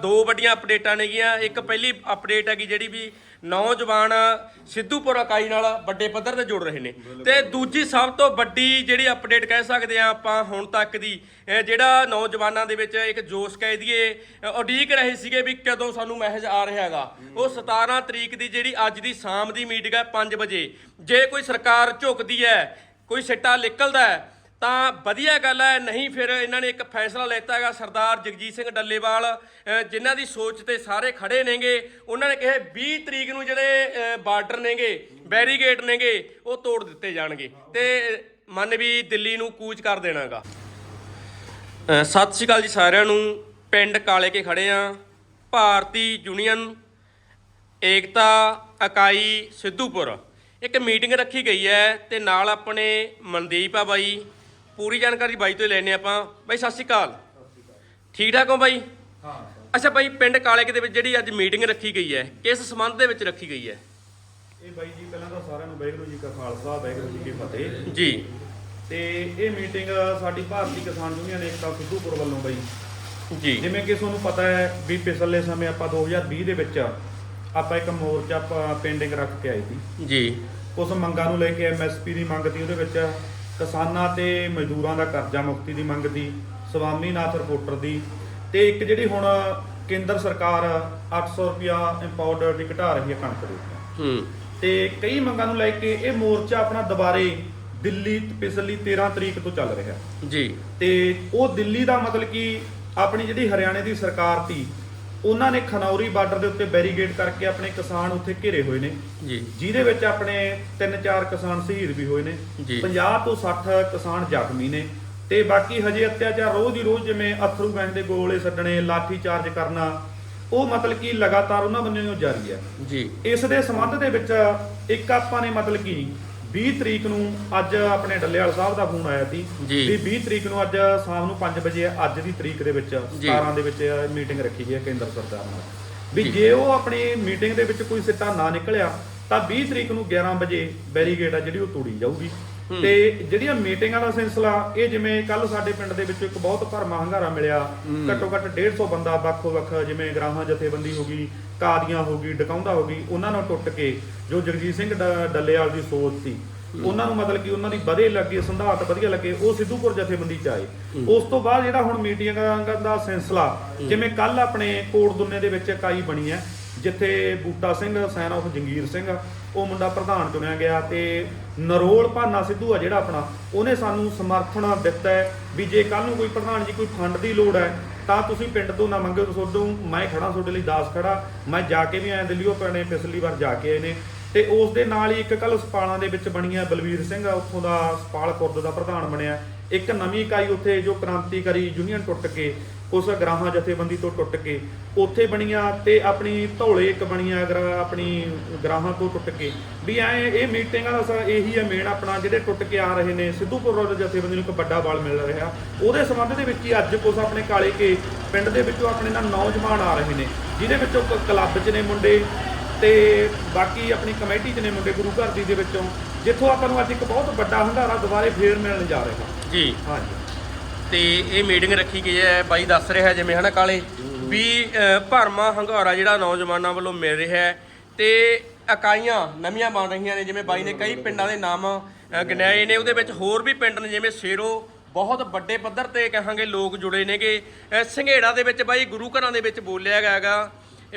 ਦੋ ਵੱਡੀਆਂ ਅਪਡੇਟਾਂ ਨੇਗੀਆਂ ਇੱਕ ਪਹਿਲੀ ਅਪਡੇਟ ਹੈਗੀ ਜਿਹੜੀ ਵੀ ਨੌਜਵਾਨ ਸਿੱਧੂਪੁਰ ਇਕਾਈ ਨਾਲ ਵੱਡੇ ਪੱਧਰ ਤੇ ਜੁੜ ਰਹੇ ਨੇ। ਤੇ ਦੂਜੀ ਸਭ ਤੋਂ ਵੱਡੀ ਜਿਹੜੀ ਅਪਡੇਟ ਕਹਿ ਸਕਦੇ ਆ ਆਪਾਂ ਹੁਣ ਤੱਕ ਦੀ ਜਿਹੜਾ ਨੌਜਵਾਨਾਂ ਦੇ ਵਿੱਚ ਇੱਕ ਜੋਸ਼ ਕਹਿ ਦਈਏ ਉਡੀਕ ਰਹੇ ਸੀਗੇ ਵੀ ਕਦੋਂ ਸਾਨੂੰ ਮੈਸੇਜ ਆ ਰਿਹਾ ਹੈਗਾ। ਉਹ 17 ਤਰੀਕ ਦੀ ਜਿਹੜੀ ਅੱਜ ਦੀ ਸ਼ਾਮ ਦੀ ਮੀਟਿੰਗ ਹੈ 5 ਵਜੇ। ਜੇ ਕੋਈ ਸਰਕਾਰ ਝੁਕਦੀ ਹੈ, ਕੋਈ ਸਿੱਟਾ ਨਿਕਲਦਾ ਹੈ ਤਾਂ ਵਧੀਆ ਗੱਲ ਹੈ, ਨਹੀਂ ਫਿਰ ਇਹਨਾਂ ਨੇ ਇੱਕ ਫੈਸਲਾ ਲੈਤਾ ਹੈਗਾ ਸਰਦਾਰ ਜਗਜੀਤ ਸਿੰਘ ਡੱਲੇਵਾਲ ਜਿਨ੍ਹਾਂ ਦੀ ਸੋਚ ਤੇ ਸਾਰੇ ਖੜੇ ਨੇਗੇ। ਉਹਨਾਂ ਨੇ ਕਿਹਾ 20 ਤਰੀਕ ਨੂੰ ਜਿਹੜੇ ਬਾਰਡਰ ਨੇਗੇ, ਬੈਰੀਗੇਟ ਨੇਗੇ, ਉਹ ਤੋੜ ਦਿੱਤੇ ਜਾਣਗੇ। ਤੇ ਮੰਨ ਵੀ ਦਿੱਲੀ ਨੂੰ ਕੂਚ ਕਰ ਦੇਣਾਗਾ। ਸਤਿ ਸ਼੍ਰੀ ਅਕਾਲ ਜੀ ਸਾਰਿਆਂ ਨੂੰ। ਪਿੰਡ ਕਾਲੇ ਕੇ ਖੜੇ ਆ ਭਾਰਤੀ ਯੂਨੀਅਨ, ਏਕਤਾ, ਇਕਾਈ, ਸਿੱਧੂਪੁਰ। ਇੱਕ ਮੀਟਿੰਗ ਰੱਖੀ ਗਈ ਹੈ ਤੇ ਨਾਲ ਆਪਣੇ ਮਨਦੀਪ ਆ ਬਾਈ। ਪੂਰੀ ਜਾਣਕਾਰੀ ਬਾਈ ਤੋਂ ਹੀ ਲੈਣੇ ਆਪਾਂ। ਬਾਈ ਸਤਿ ਸ਼੍ਰੀ ਅਕਾਲ। ਠੀਕ ਠਾਕ ਹੋ ਬਾਈ? ਹਾਂ ਅੱਛਾ ਬਾਈ ਪਿੰਡ ਕਾਲੇਕੇ ਦੇ ਵਿੱਚ ਜਿਹੜੀ ਅੱਜ ਮੀਟਿੰਗ ਰੱਖੀ ਗਈ ਹੈ ਕਿਸ ਸੰਬੰਧ ਦੇ ਵਿੱਚ ਰੱਖੀ ਗਈ ਹੈ? ਇਹ ਬਾਈ ਜੀ ਪਹਿਲਾਂ ਤਾਂ ਸਾਰਿਆਂ ਨੂੰ ਵਾਹਿਗੁਰੂ ਜੀ ਕਾ ਖਾਲਸਾ ਵਾਹਿਗੁਰੂ ਜੀ ਕੀ ਫਤਿਹ। ਜੀ। ਤੇ ਇਹ ਮੀਟਿੰਗ ਸਾਡੀ ਭਾਰਤੀ ਕਿਸਾਨ ਯੂਨੀਅਨ ਏਕਤਾ ਸਿੱਧੂਪੁਰ ਵੱਲੋਂ ਬਾਈ। ਜੀ। ਜਿਵੇਂ ਕਿ ਤੁਹਾਨੂੰ ਪਤਾ ਹੈ ਵੀ ਪਿਛਲੇ ਸਮੇਂ ਆਪਾਂ 2020 ਦੇ ਵਿੱਚ ਆਪਾਂ ਇੱਕ ਮੋਰਚਾ ਪੈਂਡਿੰਗ ਰੱਖ ਕੇ ਆਏ ਸੀ। ਜੀ। ਉਸ ਮੰਗਾਂ ਨੂੰ ਲੈ ਕੇ ਐਮਐਸਪੀ ਦੀ ਮੰਗ ਸੀ ਉਹਦੇ ਵਿੱਚ ਕਿਸਾਨਾਂ ਤੇ ਮਜ਼ਦੂਰਾਂ ਦਾ ਕਰਜ਼ਾ ਮੁਕਤੀ ਦੀ ਮੰਗ ਦੀ ਸਵਾਮੀਨਾਥ ਰਿਪੋਰਟਰ ਦੀ ਤੇ ਇੱਕ ਜਿਹੜੀ ਹੁਣ ਕੇਂਦਰ ਸਰਕਾਰ 800 ਰੁਪਿਆ ਇੰਪਾਊਂਡ ਦੀ ਘਟਾ ਰਹੀ ਹੈ ਕਣਕ ਦੇ ਹੂੰ। ਤੇ ਕਈ ਮੰਗਾਂ ਨੂੰ ਲੈ ਕੇ ਇਹ ਮੋਰਚਾ ਆਪਣਾ ਦੁਬਾਰੇ ਦਿੱਲੀ ਪਿਛਲੀ 13 ਤਰੀਕ ਤੋਂ ਚੱਲ ਰਿਹਾ। ਜੀ। ਤੇ ਉਹ ਦਿੱਲੀ ਦਾ ਮਤਲਬ ਕਿ ਆਪਣੀ ਜਿਹੜੀ ਹਰਿਆਣੇ ਦੀ ਸਰਕਾਰ ਸੀ ਉਹਨਾਂ ਨੇ ਖਨੌਰੀ ਬਾਰਡਰ ਦੇ ਉੱਤੇ ਬੈਰੀਗੇਡ ਕਰਕੇ ਆਪਣੇ ਕਿਸਾਨ ਉੱਥੇ ਘਿਰੇ ਹੋਏ ਨੇ। ਜੀ। ਜਿਹਦੇ ਵਿੱਚ ਆਪਣੇ 3-4 ਕਿਸਾਨ ਸ਼ਹੀਦ ਵੀ ਹੋਏ ਨੇ। ਜੀ। 50 ਤੋਂ 60 ਕਿਸਾਨ ਜ਼ਖਮੀ ਨੇ ਤੇ ਬਾਕੀ ਹਜੇ ਅਤਿਆਚਾਰ ਰੋਜ਼ ਹੀ ਰੋਜ਼ ਜਿਵੇਂ ਅਥਰੂ ਗੈਸ ਦੇ ਗੋਲੇ ਛੱਡਣੇ ਲਾਠੀ ਚਾਰਜ ਕਰਨਾ ਉਹ ਮਤਲਬ ਕਿ ਲਗਾਤਾਰ ਉਹਨਾਂ ਬੰਨਿਓ ਜਾਰੀ ਹੈ। ਜੀ। ਇਸ ਦੇ ਸੰਬੰਧ ਦੇ ਵਿੱਚ ਇੱਕ ਆਪਾਂ ਨੇ ਮਤਲਬ ਕਿ 20 ਤਰੀਕ ਨੂੰ ਅੱਜ ਆਪਣੇ ਡੱਲੇਵਾਲ ਸਾਹਿਬ ਦਾ ਫੋਨ ਆਇਆ ਸੀ ਜੀ। ਵੀ 20 ਤਰੀਕ ਨੂੰ ਅੱਜ ਸ਼ਾਮ ਨੂੰ 5 ਵਜੇ ਅੱਜ ਦੀ ਤਰੀਕ ਦੇ ਵਿੱਚ ਜੀ। 17 ਦੇ ਵਿੱਚ ਮੀਟਿੰਗ ਰੱਖੀ ਗਈ ਹੈ ਕੇਂਦਰ ਸਰਕਾਰ ਨਾਲ ਵੀ ਜੀ। ਜੇ ਉਹ ਆਪਣੀ ਮੀਟਿੰਗ ਦੇ ਵਿੱਚ ਕੋਈ ਸਿੱਟਾ ਨਾ ਨਿਕਲਿਆ ਤਾਂ 20 ਤਰੀਕ ਨੂੰ 11 ਵਜੇ ਬੈਰੀਗੇਡ ਆ ਜਿਹੜੀ ਉਹ ਤੋੜੀ ਜਾਊਗੀ ਤੇ ਜਿਹੜੀਆਂ ਮੀਟਿੰਗਾਂ ਦਾ ਸਿਲਸਿਲਾ ਇਹ ਜਿਵੇਂ ਕੱਲ ਸਾਡੇ ਪਿੰਡ ਦੇ ਵਿੱਚ ਇੱਕ ਬਹੁਤ ਭਰਮਾ ਹੰਗਾਰਾ ਮਿਲਿਆ। ਘੱਟੋ ਘੱਟ 150 ਬੰਦਾ ਵੱਖੋ ਵੱਖ ਜਿਵੇਂ ਗ੍ਰਾਹਾਂ ਜਥੇਬੰਦੀ ਹੋ ਗਈ ਕਾਦੀਆਂ ਹੋ ਗਈ ਡਕਾਉਂਦਾ ਹੋ ਗਈ ਉਹਨਾਂ ਨਾਲ ਟੁੱਟ ਕੇ ਜੋ ਜਗਜੀਤ ਸਿੰਘ ਡੱਲੇਵਾਲ ਦੀ ਸੋਚ ਸੀ ਉਹਨਾਂ ਨੂੰ ਮਤਲਬ ਕਿ ਉਹਨਾਂ ਦੀ ਵਧੇ ਲੱਗੇ ਸੰਧਾਰਤ ਵਧੀਆ ਲੱਗੇ ਉਹ ਸਿੱਧੂਪੁਰ ਜਥੇਬੰਦੀ ਚ ਆਏ। ਉਸ ਤੋਂ ਬਾਅਦ ਜਿਹੜਾ ਹੁਣ ਮੀਟਿੰਗਾਂ ਦਾ ਸਿਲਸਿਲਾ ਜਿਵੇਂ ਕੱਲ ਆਪਣੇ ਕੋਟ ਦੁੰਨੇ ਦੇ ਵਿੱਚ ਇਕਾਈ ਬਣੀ ਹੈ ਜਿੱਥੇ ਬੂਟਾ ਸਿੰਘ ਸੈਨ ਆਫ ਜੰਗੀਰ ਸਿੰਘ ਉਹ ਮੁੰਡਾ ਪ੍ਰਧਾਨ ਚੁਣਿਆ ਗਿਆ ਤੇ ਨਰੋਲ ਭਾਨਾ ਸਿੱਧੂ ਆ ਜਿਹੜਾ ਆਪਣਾ ਉਹਨੇ ਸਾਨੂੰ ਸਮਰਥਨ ਦਿੱਤਾ ਹੈ ਵੀ ਜੇ ਕੱਲ ਨੂੰ ਕੋਈ ਪ੍ਰਧਾਨ ਜੀ ਕੋਈ ਫੰਡ ਦੀ ਲੋੜ ਹੈ ਤਾਂ ਤੁਸੀਂ ਪਿੰਡ ਤੋਂ ਨਾ ਮੰਗੋ ਤੁਹਾਡੋਂ ਮੈਂ ਖੜਾ ਤੁਹਾਡੇ ਲਈ ਦਾਸ ਖੜਾ ਮੈਂ ਜਾ ਕੇ ਵੀ ਆਇਆ ਦਿੱਲੀੋਂ ਪੈਣੇ ਪਿਛਲੀ ਵਾਰ ਜਾ ਕੇ ਆਏ ਨੇ। ਤੇ ਉਸ ਦੇ ਨਾਲ ਹੀ ਇੱਕ ਕੱਲ ਸਪਾਲਾਂ ਦੇ ਵਿੱਚ ਬਣੀਆਂ ਹੈ ਬਲਵੀਰ ਸਿੰਘ ਆ, ਉੱਥੋਂ ਦਾ ਸਪਾਲ ਖੁਰਦ ਦਾ ਪ੍ਰਧਾਨ ਬਣਿਆ। ਇੱਕ ਨਵੀਂ ਇਕਾਈ ਉੱਥੇ ਜੋ ਕ੍ਰਾਂਤੀਕਾਰੀ ਯੂਨੀਅਨ ਟੁੱਟ ਕੇ ਉਸ ਗ੍ਰਾਹਾਂ ਜਥੇਬੰਦੀ ਤੋਂ ਟੁੱਟ ਕੇ ਉੱਥੇ ਬਣੀਆਂ ਤੇ ਆਪਣੀ ਧੌਲੇ ਇੱਕ ਬਣੀਆਂ ਗ੍ਰਾ- ਆਪਣੀ ਗ੍ਰਾਹਾਂ ਤੋਂ ਟੁੱਟ ਕੇ। ਵੀ ਐ ਇਹ ਮੀਟਿੰਗਾਂ ਦਾ ਸ- ਇਹੀ ਹੈ ਮੇਨ ਆਪਣਾ ਜਿਹੜੇ ਟੁੱਟ ਕੇ ਆ ਰਹੇ ਨੇ ਸਿੱਧੂਪੁਰ ਰੋਡ ਜਥੇਬੰਦੀ ਨੂੰ ਇੱਕ ਵੱਡਾ ਬਲ ਮਿਲ ਰਿਹਾ। ਉਹਦੇ ਸੰਬੰਧ ਦੇ ਵਿੱਚ ਹੀ ਅੱਜ ਕੁਛ ਆਪਣੇ ਕਾਲੇ ਕੇ ਪਿੰਡ ਦੇ ਵਿੱਚੋਂ ਆਪਣੇ ਨਾਲ ਨੌਜਵਾਨ ਆ ਰਹੇ ਨੇ ਜਿਹਦੇ ਵਿੱਚੋਂ ਕਲੱਬ 'ਚ ਨੇ ਮੁੰਡੇ ਤੇ ਬਾਕੀ ਆਪਣੀ ਕਮੇਟੀ 'ਚ ਨੇ ਮੁੰਡੇ ਗੁਰੂ ਘਰ ਦੀ ਦੇ ਵਿੱਚੋਂ ਜਿੱਥੋਂ ਆਪਾਂ ਨੂੰ ਅੱਜ ਇੱਕ ਬਹੁਤ ਵੱਡਾ ਹੰਗਾਰਾ ਦੁਬਾਰੇ ਫੇਰ ਮਿਲਣ ਜਾ ਰਿਹਾ। ਜੀ। ਹਾਂਜੀ। ਤੇ ਇਹ ਮੀਟਿੰਗ ਰੱਖੀ ਗਈ ਹੈ ਬਾਈ ਦੱਸ ਰਿਹਾ ਜਿਵੇਂ ਹਨਾ ਕਾਲੇ ਵੀ ਅ, ਭਰਮਾ ਹੰਗਾਰਾ ਜਿਹੜਾ ਨੌਜਵਾਨਾਂ ਵੱਲੋਂ ਮਿਲ ਰਿਹਾ ਹੈ ਤੇ ਇਕਾਈਆਂ ਨਵੀਆਂ ਬਣ ਰਹੀਆਂ ਨੇ ਜਿਵੇਂ ਬਾਈ ਨੇ ਕਈ ਪਿੰਡਾਂ ਦੇ ਨਾਮ ਅ, ਗਿਣਾਏ ਨੇ ਉਹਦੇ ਵਿੱਚ ਹੋਰ ਵੀ ਪਿੰਡ ਨੇ ਜਿਵੇਂ ਸ਼ੇਰੋ ਬਹੁਤ ਵੱਡੇ ਪੱਧਰ ਤੇ ਕਹਾਂਗੇ ਲੋਕ ਜੁੜੇ ਨੇਗੇ। ਸੰਘੇੜਾ ਦੇ ਵਿੱਚ ਬਾਈ ਗੁਰੂ ਘਰਾਂ ਦੇ ਵਿੱਚ ਬੋਲਿਆ ਗਿਆ ਹੈਗਾ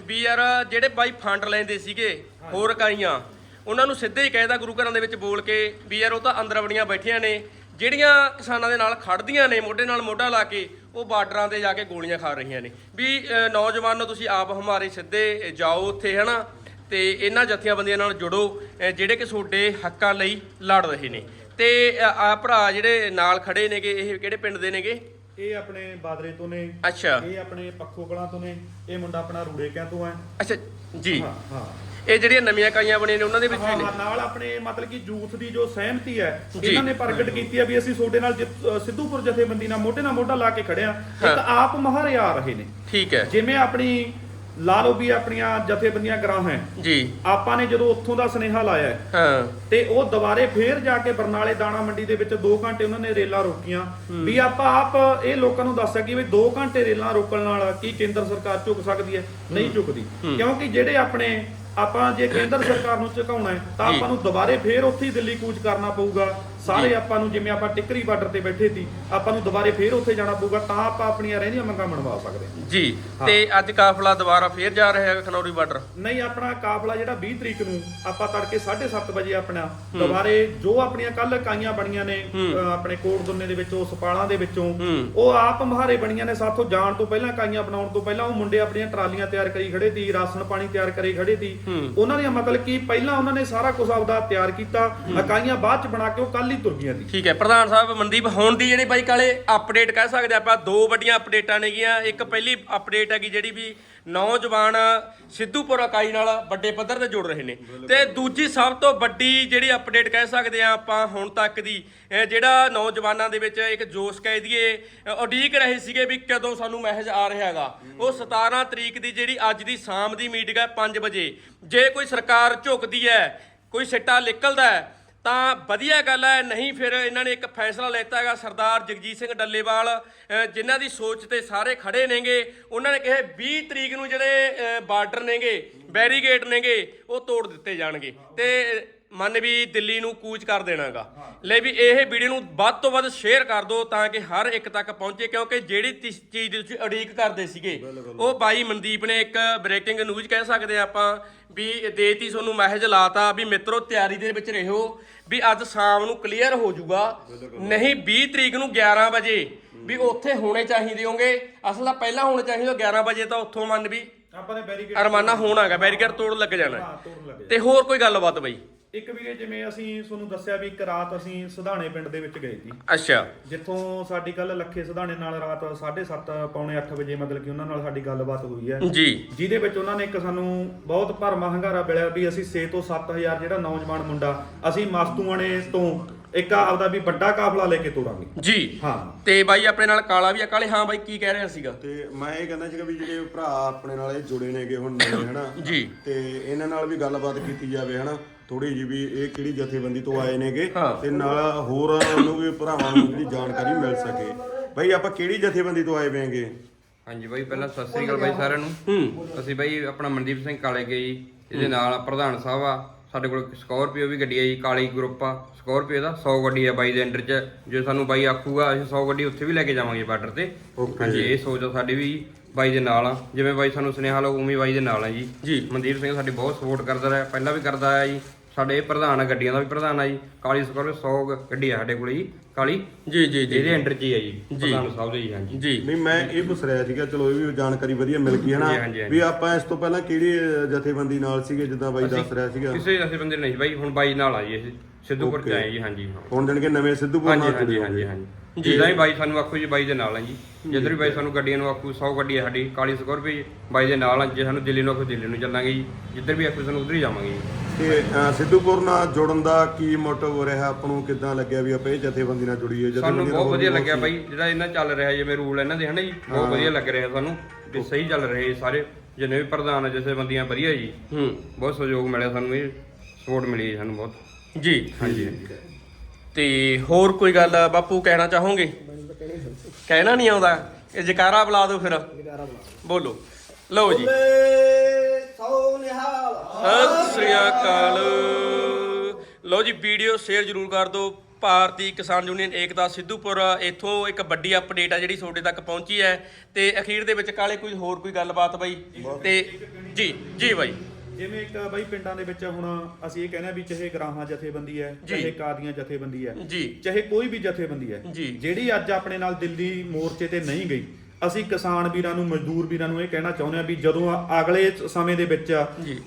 ਵੀ ਯਾਰ ਜਿਹੜੇ ਬਾਈ ਫੰਡ ਲੈਂਦੇ ਸੀਗੇ ਹੋਰ ਇਕਾਈਆਂ ਉਹਨਾਂ ਨੂੰ ਸਿੱਧੇ ਹੀ ਕਹਿਦਾ ਗੁਰੂ ਘਰਾਂ ਦੇ ਵਿੱਚ ਬੋਲ ਕੇ ਵੀ ਯਾਰ ਉਹ ਤਾਂ ਅੰਦਰ ਵੜੀਆਂ ਬੈਠੀਆਂ ਨੇ ਜਿਹੜੀਆਂ ਕਿਸਾਨਾਂ ਦੇ ਨਾਲ ਖੜਦੀਆਂ ਨੇ ਮੋਢੇ ਨਾਲ ਮੋਢਾ ਲਾ ਕੇ ਉਹ ਬਾਰਡਰਾਂ ਤੇ ਜਾ ਕੇ ਗੋਲੀਆਂ ਖਾ ਰਹੀਆਂ ਨੇ। ਵੀ ਨੌਜਵਾਨੋ ਤੁਸੀਂ ਆਪ ਹਮਾਰੇ ਸਿੱਧੇ ਜਾਓ ਉੱਥੇ ਹਨਾ? ਤੇ ਇਹਨਾਂ ਜਥੇਬੰਦੀਆਂ ਨਾਲ ਜੁੜੋ ਜਿਹੜੇ ਕਿ ਤੁਹਾਡੇ ਹੱਕਾਂ ਲਈ ਲੜ ਰਹੇ ਨੇ। ਤੇ ਆ ਭਰਾ ਜਿਹੜੇ ਨਾਲ ਖੜੇ ਨੇਗੇ ਇਹ ਕਿਹੜੇ ਪਿੰਡ ਦੇ ਨੇਗੇ? ਇਹ ਆਪਣੇ ਬਾਦਰੇ ਤੋਂ ਨੇ। ਅੱਛਾ। ਇਹ ਆਪਣੇ ਪੱਖੋ ਕਲਾਂ ਤੋਂ ਨੇ। ਇਹ ਮੁੰਡਾ ਆਪਣਾ ਰੂੜੇ ਕਿਆਂ ਤੋਂ ਹੈ। ਅੱਛਾ ਜੀ। ਹਾਂ ਹਾਂ। ਇਹ ਜਿਹੜੀਆਂ ਨਵੀਆਂ ਇਕਾਈਆਂ ਬਣੀਆਂ ਨੇ ਉਹਨਾਂ ਦੇ ਵਿੱਚ ਵੀ ਨੇ। ਹਾਂ, ਨਾਲ ਆਪਣੇ ਮਤਲਬ ਕਿ ਯੂਥ ਦੀ ਜੋ ਸਹਿਮਤੀ ਹੈ ਜੀ। ਇਹਨਾਂ ਨੇ ਪ੍ਰਗਟ ਕੀਤੀ ਹੈ ਵੀ ਅਸੀਂ ਤੁਹਾਡੇ ਨਾਲ ਅ, ਸਿੱਧੂਪੁਰ ਜਥੇਬੰਦੀ ਨਾਲ ਮੋਢੇ ਨਾਲ ਮੋਢਾ ਲਾ ਕੇ ਖੜਿਆ ਇੱਕ। ਆਪ ਮਹਾਰੇ ਆ ਰਹੇ ਨੇ। ਠੀਕ ਹੈ। ਜਿਵੇਂ ਆਪਣੀ ਲਾ ਲਓ ਵੀ ਆਪਣੀਆਂ ਜਥੇਬੰਦੀਆਂ ਗ੍ਰਾਹ ਹੈ। ਜੀ। ਆਪਾਂ ਨੇ ਜਦੋਂ ਉੱਥੋਂ ਦਾ ਸੁਨੇਹਾ ਲਾਇਆ ਹੈ, ਹਾਂ। ਤੇ ਉਹ ਦੁਬਾਰੇ ਫੇਰ ਜਾ ਕੇ ਬਰਨਾਲੇ ਦਾਣਾ ਮੰਡੀ ਦੇ ਵਿੱਚ 2 ਘੰਟੇ ਉਹਨਾਂ ਨੇ ਰੇਲਾਂ ਰੋਕੀਆਂ। ਵੀ ਆਪਾਂ ਆਪ ਇਹ ਲੋਕਾਂ ਨੂੰ ਦੱਸ ਸਕੀ ਵੀ 2 ਘੰਟੇ ਰੇਲਾਂ ਰੋਕਣ ਨਾਲ ਕੀ ਕੇਂਦਰ ਸਰਕਾਰ ਝੁਕ ਸਕਦੀ ਹੈ? ਨਹੀਂ ਝੁਕਦੀ। ਕਿਉਂਕਿ ਜਿਹੜੇ ਆਪਣੇ ਆਪਾਂ ਜੇ ਕੇਂਦਰ ਸਰਕਾਰ ਨੂੰ ਝੁਕਾਉਣਾ ਹੈ ਤਾਂ। ਆਪਾਂ ਨੂੰ ਦੁਬਾਰੇ ਫੇਰ ਉੱਥੇ ਹੀ ਦਿੱਲੀ ਕੂਚ ਕਰਨਾ ਪਊਗਾ ਸਾਰੇ ਆਪਾਂ ਨੂੰ ਜਿਵੇਂ ਆਪਾਂ ਟਿੱਕਰੀ ਬਾਰਡਰ ਤੇ ਬੈਠੇ ਸੀ ਆਪਾਂ ਨੂੰ ਦੁਬਾਰੇ ਫੇਰ ਉੱਥੇ ਜਾਣਾ ਪਊਗਾ ਤਾਂ ਆਪਾਂ ਆਪਣੀਆਂ ਰਹਿੰਦੀਆਂ ਮੰਗਾਂ ਮਨਵਾ ਸਕਦੇ ਹਾਂ। ਜੀ ਤੇ ਅੱਜ ਕਾਫਲਾ ਦੁਬਾਰਾ ਫੇਰ ਜਾ ਰਿਹਾ ਹੈ ਖਨੌਰੀ ਬਾਰਡਰ? ਨਹੀਂ ਆਪਣਾ ਕਾਫਲਾ ਜਿਹੜਾ 20 ਤਰੀਕ ਨੂੰ ਆਪਾਂ ਤੜਕੇ 7:30 ਵਜੇ ਆਪਣਾ ਦੁਬਾਰੇ ਜੋ ਆਪਣੀਆਂ ਕੱਲ ਇਕਾਈਆਂ ਬਣੀਆਂ ਨੇ ਆਪਣੇ ਕੋਟ ਦੁੰਨੇ ਦੇ ਵਿੱਚੋਂ ਸਪਾਲਾਂ ਦੇ ਵਿੱਚੋਂ। ਉਹ ਆਪ ਮਹਾਰੇ ਬਣੀਆਂ ਨੇ ਸਾਥੋਂ ਜਾਣ ਤੋਂ ਪਹਿਲਾਂ ਇਕਾਈਆਂ ਬਣਾਉਣ ਤੋਂ ਪਹਿਲਾਂ ਉਹ ਮੁੰਡੇ ਆਪਣੀਆਂ ਟਰਾਲੀਆਂ ਤਿਆਰ ਕਰੀ ਖੜੇ ਸੀ ਰਾਸ਼ਨ ਪਾਣੀ ਤਿਆਰ ਕਰੀ ਖੜੇ ਸੀ। ਉਹਨਾਂ ਦੀਆਂ ਮਤਲਬ ਕਿ ਪਹਿਲਾਂ ਉਹਨਾਂ ਨੇ ਸਾਰਾ ਕੁਝ ਆਪਦਾ ਤਿਆਰ ਕੀਤਾ ਇਕਾਈਆਂ ਬਾਅਦ ਚ ਬਣਾ ਕੇ ਉਹ ਕੱਲ ਹੀ ਤੁਰ ਗਈਆਂ ਸੀ। ਠੀਕ ਹੈ ਪ੍ਰਧਾਨ ਸਾਹਿਬ ਮਨਦੀਪ ਹੁਣ ਦੀ ਜਿਹੜੀ ਬਾਈ ਕਾਲੇ ਅਪਡੇਟ ਕਹਿ ਸਕਦੇ ਆਪਾਂ ਦੋ ਵੱਡੀਆਂ ਅਪਡੇਟਾਂ ਨੇਗੀਆਂ। ਇੱਕ ਪਹਿਲੀ ਅਪਡੇਟ ਹੈਗੀ ਜਿਹੜੀ ਵੀ ਨੌਜਵਾਨ ਸਿੱਧੂਪੁਰ ਇਕਾਈ ਨਾਲ ਵੱਡੇ ਪੱਧਰ ਤੇ ਜੁੜ ਰਹੇ ਨੇ। ਤੇ ਦੂਜੀ ਸਭ ਤੋਂ ਵੱਡੀ ਜਿਹੜੀ ਅਪਡੇਟ ਕਹਿ ਸਕਦੇ ਆ ਆਪਾਂ ਹੁਣ ਤੱਕ ਦੀ ਜਿਹੜਾ ਨੌਜਵਾਨਾਂ ਦੇ ਵਿੱਚ ਇੱਕ ਜੋਸ਼ ਕਹਿ ਦਈਏ ਉਡੀਕ ਰਹੇ ਸੀਗੇ ਵੀ ਕਦੋਂ ਸਾਨੂੰ ਮੈਸੇਜ ਆ ਰਿਹਾ ਹੈਗਾ। ਉਹ 17 ਤਰੀਕ ਦੀ ਜਿਹੜੀ ਅੱਜ ਦੀ ਸ਼ਾਮ ਦੀ ਮੀਟਿੰਗ ਹੈ 5 ਵਜੇ। ਜੇ ਕੋਈ ਸਰਕਾਰ ਝੁਕਦੀ ਹੈ ਕੋਈ ਸਿੱਟਾ ਨਿਕਲਦਾ ਹੈ ਤਾਂ ਵਧੀਆ ਗੱਲ ਹੈ, ਨਹੀਂ ਫਿਰ ਇਹਨਾਂ ਨੇ ਇੱਕ ਫੈਸਲਾ ਲੈਤਾ ਹੈਗਾ ਸਰਦਾਰ ਜਗਜੀਤ ਸਿੰਘ ਡੱਲੇਵਾਲ ਜਿਨ੍ਹਾਂ ਦੀ ਸੋਚ ਤੇ ਸਾਰੇ ਖੜੇ ਨੇਗੇ। ਉਹਨਾਂ ਨੇ ਕਿਹਾ 20 ਤਰੀਕ ਨੂੰ ਜਿਹੜੇ ਬਾਰਡਰ ਨੇਗੇ, ਬੈਰੀਗੇਟ ਨੇਗੇ, ਉਹ ਤੋੜ ਦਿੱਤੇ ਜਾਣਗੇ। ਤੇ ਮੰਨ ਵੀ ਦਿੱਲੀ ਨੂੰ ਕੂਚ ਕਰ ਦੇਣਾਗਾ। ਲੈ ਵੀ ਇਹ ਵੀਡੀਓ ਨੂੰ ਵੱਧ ਤੋਂ ਵੱਧ ਸ਼ੇਅਰ ਕਰ ਦਿਓ ਤਾਂ ਕਿ ਹਰ ਇੱਕ ਤੱਕ ਪਹੁੰਚੇ ਕਿਉਂਕਿ ਜਿਹੜੀ ਤਿਸ ਚੀਜ਼ ਦੀ ਤੁਸੀਂ ਉਡੀਕ ਕਰਦੇ ਸੀਗੇ ਉਹ ਬਾਈ ਮਨਦੀਪ ਨੇ ਇੱਕ ਬ੍ਰੇਕਿੰਗ ਨਿਊਜ਼ ਕਹਿ ਸਕਦੇ ਆ ਆਪਾਂ ਵੀ ਦੇਤੀ ਤੁਹਾਨੂੰ ਮੈਸੇਜ ਲਾਤਾ ਵੀ ਮਿੱਤਰੋ ਤਿਆਰੀ ਦੇ ਵਿੱਚ ਰਹੋ ਵੀ ਅੱਜ ਸ਼ਾਮ ਨੂੰ ਕਲੀਅਰ ਹੋ ਜਾਊਗਾ। ਨਹੀਂ 20 ਤਰੀਕ ਨੂੰ 11 ਵਜੇ ਵੀ ਉੱਥੇ ਹੋਣੇ ਚਾਹੀਦੇ ਹੋਗੇ। ਅਸਲ ਤਾਂ ਪਹਿਲਾਂ ਹੋਣੇ ਚਾਹੀਦੇ 11 ਵਜੇ ਤਾਂ ਉੱਥੋਂ ਮੰਨ ਵੀ ਆਪਾਂ ਨੇ ਬੈਰੀਕੇਡ ਅਰਮਾਨਾ ਹੋਣਾਗਾ ਬੈਰੀਕੇਡ ਤੋੜ ਲੱਗ ਜਾਣਾ। ਹਾਂ ਤੋੜਨ ਲੱਗੇ ਤੇ ਹੋਰ ਕੋਈ ਗੱਲਬਾਤ ਬਈ? ਇੱਕ ਵੀ ਇਹ ਜਿਵੇਂ ਅਸੀਂ ਤੁਹਾਨੂੰ ਦੱਸਿਆ ਵੀ ਇੱਕ ਰਾਤ ਅਸੀਂ ਸੁਧਾਣੇ ਪਿੰਡ ਦੇ ਵਿੱਚ ਗਏ ਸੀ। ਅੱਛਾ। ਜਿੱਥੋਂ ਸਾਡੀ ਕੱਲ ਲੱਖੇ ਸੁਧਾਣੇ ਨਾਲ ਰਾਤ 7:30 ਪੌਣੇ 8 ਵਜੇ ਮਤਲਬ ਕਿ ਉਹਨਾਂ ਨਾਲ ਸਾਡੀ ਗੱਲਬਾਤ ਹੋਈ ਹੈ। ਜੀ। ਜਿਹਦੇ ਵਿੱਚ ਉਹਨਾਂ ਨੇ ਇੱਕ ਸਾਨੂੰ ਬਹੁਤ ਭਰਮਾ ਹੰਗਾਰਾ ਮਿਲਿਆ ਵੀ ਅਸੀਂ 6 ਤੋਂ 7000 ਜਿਹੜਾ ਨੌਜਵਾਨ ਮੁੰਡਾ ਅਸੀਂ ਮਸਤੂਆਣੇ ਤੋਂ ਇੱਕ ਆਪਦਾ ਵੀ ਵੱਡਾ ਕਾਫਲਾ ਲੈ ਕੇ ਤੋਰਾਂਗੇ। ਜੀ। ਹਾਂ। ਤੇ ਬਾਈ ਆਪਣੇ ਨਾਲ ਕਾਲਾ ਵੀ ਆ ਕਾਲੇ ਹਾਂ ਬਾਈ ਕੀ ਕਹਿ ਰਿਹਾ ਸੀਗਾ? ਤੇ ਮੈਂ ਇਹ ਕਹਿੰਦਾ ਸੀਗਾ ਵੀ ਜਿਹੜੇ ਭਰਾ ਆਪਣੇ ਨਾਲ ਇਹ ਜੁੜੇ ਨੇਗੇ ਹੁਣ ਨਵੇਂ ਹਨਾ? ਜੀ। ਤੇ ਇਹਨਾਂ ਨਾਲ ਵੀ ਗੱਲਬਾਤ ਕੀਤੀ ਜਾਵੇ ਹਨਾ? ਥੋੜੀ ਜੀ ਵੀ ਇਹ ਕਿਹੜੀ ਜਥੇਬੰਦੀ ਤੋਂ ਆਏ ਨੇਗੇ ਹਾਂ। ਤੇ ਨਾਲ ਹੋਰ ਨੂੰ ਵੀ ਭਰਾਵਾਂ ਨੂੰ ਜਿਹੜੀ ਜਾਣਕਾਰੀ ਮਿਲ ਸਕੇ। ਬਈ ਆਪਾਂ ਕਿਹੜੀ ਜਥੇਬੰਦੀ ਤੋਂ ਆਏ ਹੋਏਗੇ ਹਾਂਜੀ ਬਾਈ ਪਹਿਲਾਂ ਸਤਿ ਸ੍ਰੀ ਅਕਾਲ ਬਾਈ ਸਾਰਿਆਂ ਨੂੰ। ਹੂੰ। ਅਸੀਂ ਬਾਈ ਆਪਣਾ ਮਨਦੀਪ ਸਿੰਘ ਕਾਲੇ ਗਏ ਜੀ ਇਹਦੇ ਨਾਲ ਪ੍ਰਧਾਨ ਸਾਹਿਬ ਆ। ਸਾਡੇ ਕੋਲ ਸਕਾਰਪੀਓ ਵੀ ਗੱਡੀ ਆ ਜੀ ਕਾਲੀ ਗਰੁੱਪ ਆ। ਸਕਾਰਪੀਓ ਦਾ 100 ਗੱਡੀ ਆ ਬਾਈ ਦੇ ਅੰਡਰ ਚ। ਜੇ ਸਾਨੂੰ ਬਾਈ ਆਖੂਗਾ ਅਸੀਂ 100 ਗੱਡੀ ਉੱਥੇ ਵੀ ਲੈ ਕੇ ਜਾਵਾਂਗੇ ਬਾਰਡਰ ਤੇ। ਹਾਂਜੀ ਇਹ ਸੋਚ ਆ ਸਾਡੀ ਵੀ ਬਾਈ ਦੇ ਨਾਲ ਆ। ਜਿਵੇਂ ਬਾਈ ਸਾਨੂੰ ਸੁਨੇਹਾ ਲਓ ਉਵੇਂ ਬਾਈ ਦੇ ਨਾਲ ਆ ਜੀ। ਜੀ। ਮਨਦੀਪ ਸਿੰਘ ਸਾਡੀ ਬਹੁਤ ਸਪੋਰਟ ਕਰਦਾ ਰਿਹਾ ਪਹਿਲਾਂ ਵੀ ਕਰਦਾ ਆਇਆ ਜੀ। ਸਾਡੇ ਇਹ ਪ੍ਰਧਾਨ ਆ ਗੱਡੀਆਂ ਦਾ ਵੀ ਪ੍ਰਧਾਨ ਆ ਜੀ ਕਾਲੀ ਸਕਾਰਪੀਓ 100 ਗੱਡੀ ਆ ਸਾਡੇ ਕੋਲ ਜੀ ਕਾਲੀ। ਜੀ ਜੀ ਜੀ ਇਹਦੇ ਅੰਡਰ ਚ ਹੀ ਆ ਜੀ ਪ੍ਰਧਾਨ ਸਾਹਿਬ ਦੇ ਜੀ ਹਾਂਜੀ। ਜੀ। ਨਹੀਂ ਮੈਂ ਇਹ ਪੁੱਛ ਰਿਹਾ ਸੀਗਾ ਚਲੋ ਇਹ ਵੀ ਜਾਣਕਾਰੀ ਵਧੀਆ ਮਿਲ ਗਈ ਹਨਾ? ਹਾਂਜੀ, ਹਾਂਜੀ, ਹਾਂਜੀ। ਵੀ ਆਪਾਂ ਇਸ ਤੋਂ ਪਹਿਲਾਂ ਕਿਹੜੀ ਜਥੇਬੰਦੀ ਨਾਲ ਸੀਗੇ ਜਿੱਦਾਂ ਬਾਈ ਦੱਸ ਰਿਹਾ ਸੀਗਾ? ਕਿਸੇ ਅਸੀਂ ਬੰਦੇ ਨਹੀਂ ਬਾਈ ਹੁਣ ਬਾਈ ਨਾਲ ਆ ਜੀ ਇਹ ਸਿੱਧੂਪੁਰ ਚ ਆਏ ਜੀ ਹਾਂਜੀ ਹਾਂ। ਹੁਣ ਜਾਣੀ ਕਿ ਨਵੇਂ ਸਿੱਧੂਪੁਰ ਹਾਂਜੀ ਨਾਲ ਹਾਂਜੀ ਜੁੜੇ ਹਾਂਜੀ ਹੋਏ। ਹਾਂਜੀ। ਜਿੱਦਾਂ ਹੀ ਬਾਈ ਸਾਨੂੰ ਆਖੂ ਜੀ ਬਾਈ ਦੇ ਨਾਲ ਆ ਜੀ। ਜਿੱਧਰ ਵੀ ਬਾਈ ਸਾਨੂੰ ਗੱਡੀਆਂ ਨੂੰ ਆਖੂ 100 ਗੱਡੀ ਆ ਸਾਡੀ ਕਾਲੀ ਸਕੋਰਪੀਓ ਜੀ ਬਾਈ ਦੇ ਨਾਲ ਆ ਜੇ ਸਾਨੂੰ ਦਿੱਲੀ ਨੂੰ ਆਖੂ ਦਿੱਲੀ ਨੂੰ ਚੱਲਾਂਗੇ ਜੀ। ਜਿੱਧਰ ਵੀ ਆਖੂ ਸਾਨੂੰ ਉਧਰ ਹੀ ਜਾਵਾਂਗੇ ਜੀ। ਤੇ ਅਹ, ਸਿੱਧੂਪੁਰ ਨਾਲ ਜੁੜਨ ਦਾ ਕੀ ਮੋਟਿਵ ਹੋ ਰਿਹਾ? ਆਪਾਂ ਨੂੰ ਕਿੱਦਾਂ ਲੱਗਿਆ ਵੀ ਆਪਾਂ ਇਹ ਜਥੇਬੰਦੀ ਨਾਲ ਜੁੜੀਏ? ਸਾਨੂੰ ਜਥੇਬੰਦੀ ਬਹੁਤ ਵਧੀਆ ਹੋਰ ਲੱਗਿਆ? ਬਾਈ ਜਿਹੜਾ ਇਹਨਾਂ ਚੱਲ ਰਿਹਾ ਜਿਵੇਂ ਰੂਲ ਇਹਨਾਂ ਦੇ ਹਨਾ ਜੀ? ਬਹੁਤ ਵਧੀਆ ਲੱਗ ਰਿਹਾ ਸਾਨੂੰ ਵੀ ਸਹੀ ਚੱਲ ਰਹੇ ਸਾਰੇ। ਜਿੰਨੇ ਵੀ ਪ੍ਰਧਾਨ ਬੰਦੀਆਂ ਵਧੀਆ ਜੀ ਹੂੰ। ਬਹੁਤ ਸਹਿਯੋਗ ਮਿਲਿਆ ਸਾਨੂੰ ਇਹ ਸਪੋਰਟ ਮਿਲੀ ਜੀ ਸਾਨੂੰ ਬਹੁਤ। ਜੀ ਹਾਂਜੀ। ਹਾਂਜੀ ਤੇ ਹੋਰ ਕੋਈ ਗੱਲ ਬਾਪੂ ਕਹਿਣਾ ਚਾਹੋਗੇ? ਕਹਿਣਾ ਨਹੀਂ ਆਉਂਦਾ। ਇਹ ਜਕਾਰਾ ਬੁਲਾ ਦਿਓ ਫਿਰ। ਬੋਲੋ ਲਓ ਜੀ। ਸਤਿ ਸ੍ਰੀ ਅਕਾਲ। ਲਓ ਜੀ ਵੀਡੀਓ ਸ਼ੇਅਰ ਜਰੂਰ ਕਰ ਦਿਓ। ਭਾਰਤੀ ਕਿਸਾਨ ਯੂਨੀਅਨ ਏਕਤਾ ਸਿੱਧੂਪੁਰ ਇਥੋਂ ਇੱਕ ਵੱਡੀ ਅਪਡੇਟ ਆ ਜਿਹੜੀ ਤੁਹਾਡੇ ਤੱਕ ਪਹੁੰਚੀ ਹੈ। ਤੇ ਅਖੀਰ ਦੇ ਵਿੱਚ ਕਾਲੇ ਕੋਈ ਹੋਰ ਕੋਈ ਗੱਲਬਾਤ ਬਾਈ? ਤੇ ਜੀ। ਜੀ ਬਾਈ। ਜਿਵੇਂ ਇੱਕ ਬਾਈ ਪਿੰਡਾਂ ਦੇ ਵਿੱਚ ਹੁਣ ਅਸੀਂ ਇਹ ਕਹਿੰਦੇ ਵੀ ਚਾਹੇ ਗਰਾਹਾਂ ਜਥੇਬੰਦੀ ਹੈ। ਚਾਹੇ ਕਾਦੀਆਂ ਜਥੇਬੰਦੀ ਹੈ ਜੀ। ਚਾਹੇ ਕੋਈ ਵੀ ਜਥੇਬੰਦੀ ਹੈ। ਜਿਹੜੀ ਅੱਜ ਆਪਣੇ ਨਾਲ ਦਿੱਲੀ ਮੋਰਚੇ ਤੇ ਨਹੀਂ ਗਈ ਅਸੀਂ ਕਿਸਾਨ ਵੀਰਾਂ ਨੂੰ ਮਜ਼ਦੂਰ ਵੀਰਾਂ ਨੂੰ ਇਹ ਕਹਿਣਾ ਚਾਹੁੰਦੇ ਆ ਵੀ ਜਦੋਂ ਅਗਲੇ ਸਮੇਂ ਦੇ ਵਿੱਚ।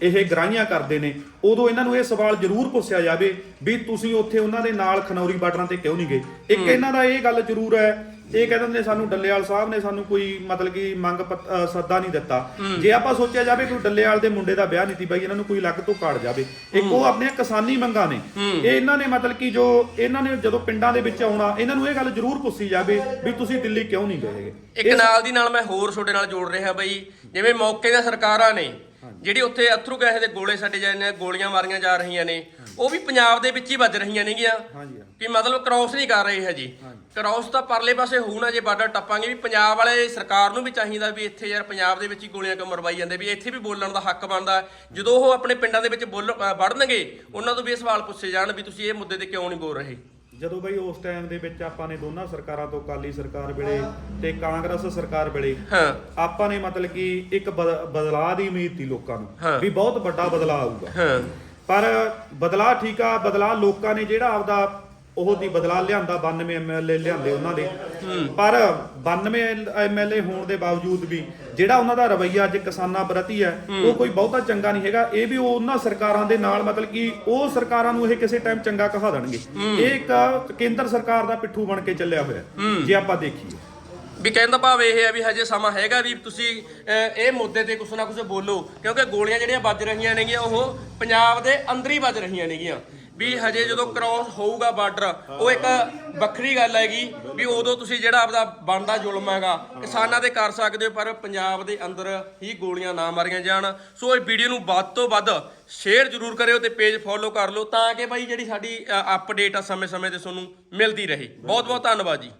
ਇਹ ਗਰਾਹੀਆਂ ਕਰਦੇ ਨੇ ਉਦੋਂ ਇਹਨਾਂ ਨੂੰ ਇਹ ਸਵਾਲ ਜ਼ਰੂਰ ਪੁੱਛਿਆ ਜਾਵੇ ਵੀ ਤੁਸੀਂ ਉੱਥੇ ਉਹਨਾਂ ਦੇ ਨਾਲ ਖਨੌਰੀ ਬਾਰਡਰਾਂ ਤੇ ਕਿਉਂ ਨਹੀਂ ਗਏ ਇੱਕ ਇਹਨਾਂ ਦਾ ਇਹ ਗੱਲ ਜ਼ਰੂਰ ਹੈ ਇਹ ਕਹਿੰਦੇ ਨੇ ਸਾਨੂੰ ਡੱਲੇਵਾਲ ਸਾਹਿਬ ਨੇ ਸਾਨੂੰ ਕੋਈ ਮਤਲਬ ਕਿ ਮੰਗ ਪੱਤ- ਅ, ਸੱਦਾ ਨਹੀਂ ਦਿੱਤਾ। ਜੇ ਆਪਾਂ ਸੋਚਿਆ ਜਾਵੇ ਕੋਈ ਡੱਲੇਵਾਲ ਦੇ ਮੁੰਡੇ ਦਾ ਵਿਆਹ ਨਹੀਂ ਸੀ ਬਾਈ ਇਹਨਾਂ ਨੂੰ ਕੋਈ ਅਲੱਗ ਤੋਂ ਕਾੜ ਜਾਵੇ। ਇੱਕ ਉਹ ਆਪਣੀਆਂ ਕਿਸਾਨੀ ਮੰਗਾਂ ਨੇ। ਇਹ ਇਹਨਾਂ ਨੇ ਮਤਲਬ ਕਿ ਜੋ ਇਹਨਾਂ ਨੇ ਜਦੋਂ ਪਿੰਡਾਂ ਦੇ ਵਿੱਚ ਆਉਣਾ ਇਹਨਾਂ ਨੂੰ ਇਹ ਗੱਲ ਜ਼ਰੂਰ ਪੁੱਛੀ ਜਾਵੇ ਵੀ ਤੁਸੀਂ ਦਿੱਲੀ ਕਿਉਂ ਨਹੀਂ ਗਏ ਹੈਗੇ। ਇੱਕ ਨਾਲ ਦੀ ਨਾਲ ਮੈਂ ਹੋਰ ਤੁਹਾਡੇ ਨਾਲ ਜੋੜ ਰਿਹਾ ਬਈ ਜਿਵੇਂ ਮੌਕੇ ਦੀਆਂ ਸਰਕਾਰਾਂ ਨੇ ਜਿਹੜੀ ਉੱਥੇ ਅਥਰੂ ਗੈਸ ਦੇ ਗੋਲੇ ਛੱਡੇ ਜਾਂਦੇ ਨੇ ਗੋਲੀਆਂ ਮਾਰੀਆਂ ਜਾ ਰਹੀਆਂ ਨੇ ਉਹ ਵੀ ਪੰਜਾਬ ਦੇ ਵਿੱਚ ਹੀ ਵੱਜ ਰਹੀਆਂ ਨੇਗੀਆਂ। ਹਾਂਜੀ ਹਾਂ। ਕਿ ਮਤਲਬ ਕ੍ਰਾਸ ਨਹੀਂ ਕਰ ਰਹੇ ਹਜੇ। ਕ੍ਰਾਸ ਤਾਂ ਪਰਲੇ ਪਾਸੇ ਹੋਊ ਨਾ ਜੇ ਬਾਰਡਰ ਟੱਪਾਂਗੇ ਵੀ ਪੰਜਾਬ ਵਾਲੇ ਸਰਕਾਰ ਨੂੰ ਵੀ ਚਾਹੀਦਾ ਵੀ ਇੱਥੇ ਯਾਰ ਪੰਜਾਬ ਦੇ ਵਿੱਚ ਹੀ ਗੋਲੀਆਂ ਕਿਉਂ ਮਰਵਾਈ ਜਾਂਦੇ ਵੀ ਇੱਥੇ ਵੀ ਬੋਲਣ ਦਾ ਹੱਕ ਬਣਦਾ। ਜਦੋਂ ਉਹ ਆਪਣੇ ਪਿੰਡਾਂ ਦੇ ਵਿੱਚ ਬੋਲ ਵੜਨਗੇ ਉਹਨਾਂ ਤੋਂ ਵੀ ਇਹ ਸਵਾਲ ਪੁੱਛੇ ਜਾਣ ਵੀ ਤੁਸੀਂ ਇਹ ਮੁੱਦੇ ਤੇ ਕਿਉਂ ਨਹੀਂ ਬੋਲ ਰਹੇ? ਜਦੋਂ ਬਈ ਉਸ ਟਾਈਮ ਦੇ ਵਿੱਚ ਆਪਾਂ ਨੇ ਦੋਨਾਂ ਸਰਕਾਰਾਂ ਤੋਂ ਅਕਾਲੀ ਸਰਕਾਰ ਵੇਲੇ ਤੇ ਕਾਂਗਰਸ ਸਰਕਾਰ ਵੇਲੇ ਹਾਂ। ਆਪਾਂ ਨੇ ਮਤਲਬ ਕਿ ਇੱਕ ਬਦ- ਬਦਲਾਅ ਦੀ ਉਮੀਦ ਸੀ ਲੋਕਾਂ। ਨੂੰ ਵੀ ਬਹੁਤ ਵੱਡਾ ਬਦਲਾਅ ਆਊਗਾ। ਹਾਂ। ਪਰ ਬਦਲਾਅ ਠੀਕ ਆ ਬਦਲਾਅ ਲੋਕਾਂ ਨੇ ਜਿਹੜਾ ਆਪਦਾ ਉਹ ਦੀ ਬਦਲਾਅ ਲਿਆਂਦਾ 92 ਐਮਐਲਏ ਲਿਆਂਦੇ ਉਹਨਾਂ ਦੇ ਪਰ 92 ਐਮਐਲਏ ਹੋਣ ਦੇ ਬਾਵਜੂਦ ਵੀ ਜਿਹੜਾ ਉਹਨਾਂ ਦਾ ਰਵੱਈਆ ਅੱਜ ਕਿਸਾਨਾਂ ਪ੍ਰਤੀ ਹੈ ਉਹ ਕੋਈ ਬਹੁਤਾ ਚੰਗਾ ਨਹੀਂ ਹੈਗਾ। ਇਹ ਵੀ ਉਹ ਉਹਨਾਂ ਸਰਕਾਰਾਂ ਦੇ ਨਾਲ ਮਤਲਬ ਕਿ ਉਹ ਸਰਕਾਰਾਂ ਨੂੰ ਇਹ ਕਿਸੇ ਟਾਈਮ ਚੰਗਾ ਕਹਾ ਦੇਣਗੇ। ਇਹ ਇੱਕ ਕੇਂਦਰ ਸਰਕਾਰ ਦਾ ਪਿੱਠੂ ਬਣ ਕੇ ਚੱਲਿਆ ਹੋਇਆ ਜੇ ਆਪਾਂ ਦੇਖੀਏ। ਵੀ ਕਹਿਣ ਦਾ ਭਾਵ ਇਹ ਹੈ ਵੀ ਹਜੇ ਸਮਾਂ ਹੈਗਾ ਵੀ ਤੁਸੀਂ ਇਹ ਮੁੱਦੇ ਤੇ ਕੁਛ ਨਾ ਕੁਛ ਬੋਲੋ ਕਿਉਂਕਿ ਗੋਲੀਆਂ ਜਿਹੜੀਆਂ ਵੱਜ ਰਹੀਆਂ ਨੇਗੀਆਂ ਉਹ ਪੰਜਾਬ ਦੇ ਅੰਦਰ ਹੀ ਵੱਜ ਰਹੀਆਂ ਨੇਗੀਆਂ। ਵੀ ਹਜੇ ਜਦੋਂ ਕ੍ਰਾਸ ਹੋਊਗਾ ਬਾਰਡਰ ਉਹ ਇੱਕ ਵੱਖਰੀ ਗੱਲ ਹੈਗੀ ਵੀ ਉਦੋਂ ਤੁਸੀਂ ਜਿਹੜਾ ਆਪਦਾ ਬਣਦਾ ਜ਼ੁਲਮ ਹੈਗਾ, ਕਿਸਾਨਾਂ ਤੇ ਕਰ ਸਕਦੇ ਹੋ, ਪਰ ਪੰਜਾਬ ਦੇ ਅੰਦਰ ਹੀ ਗੋਲੀਆਂ ਨਾ ਮਾਰੀਆਂ ਜਾਣ। ਸੋ ਇਹ ਵੀਡੀਓ ਨੂੰ ਵੱਧ ਤੋਂ ਵੱਧ ਸ਼ੇਅਰ ਜ਼ਰੂਰ ਕਰਿਓ ਤੇ ਪੇਜ ਫੋਲੋ ਕਰ ਲਓ ਤਾਂ ਕਿ ਭਾਈ ਜਿਹੜੀ ਸਾਡੀ ਅਪਡੇਟ ਆ ਸਮੇਂ-ਸਮੇਂ ਤੇ ਤੁਹਾਨੂੰ ਮਿਲਦੀ ਰਹੇ। ਬਹੁਤ ਬਹੁਤ ਧੰਨਵਾਦ ਜੀ।